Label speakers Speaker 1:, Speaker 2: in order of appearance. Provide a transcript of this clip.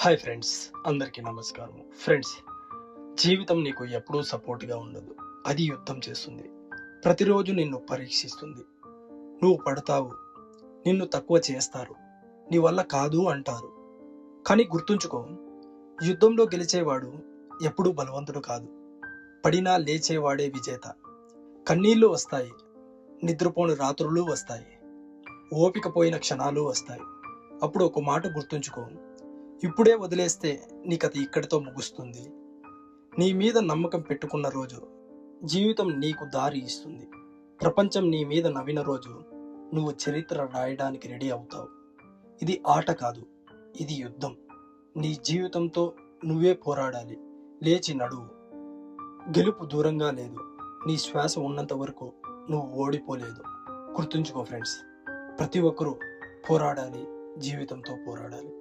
Speaker 1: Hi friends అందరికీ నమస్కారం friends జీవితం నీకు ఎప్పుడూ సపోర్ట్గా ఉండదు. అది యుద్ధం చేస్తుంది. ప్రతిరోజు నిన్ను పరీక్షిస్తుంది. నువ్వు పడతావు. నిన్ను తక్కువ చేస్తారు. నీ వల్ల కాదు అంటారు. కానీ గుర్తుంచుకో యుద్ధంలో గెలిచేవాడు ఎప్పుడూ బలవంతుడు కాదు. పడినా లేచేవాడే విజేత. కన్నీళ్ళు వస్తాయి. నిద్రపోని రాత్రులు వస్తాయి. ఓపిక పోయిన క్షణాలు వస్తాయి. అప్పుడు ఒక మాట గుర్తుంచుకో ఇప్పుడే వదిలేస్తే నీ కథ ఇక్కడితో ముగుస్తుంది. నీ మీద నమ్మకం పెట్టుకున్న రోజు జీవితం నీకు దారి ఇస్తుంది. ప్రపంచం నీ మీద నవ్విన రోజు నువ్వు చరిత్ర రాయడానికి రెడీ అవుతావు. ఇది ఆట కాదు ఇది యుద్ధం. నీ జీవితంతో నువ్వే పోరాడాలి. లేచి నడువు. గెలుపు దూరంగా లేదు. నీ శ్వాస ఉన్నంత వరకు నువ్వు ఓడిపోలేదు. గుర్తుంచుకో ఫ్రెండ్స్ ప్రతి ఒక్కరూ పోరాడాలి జీవితంతో పోరాడాలి.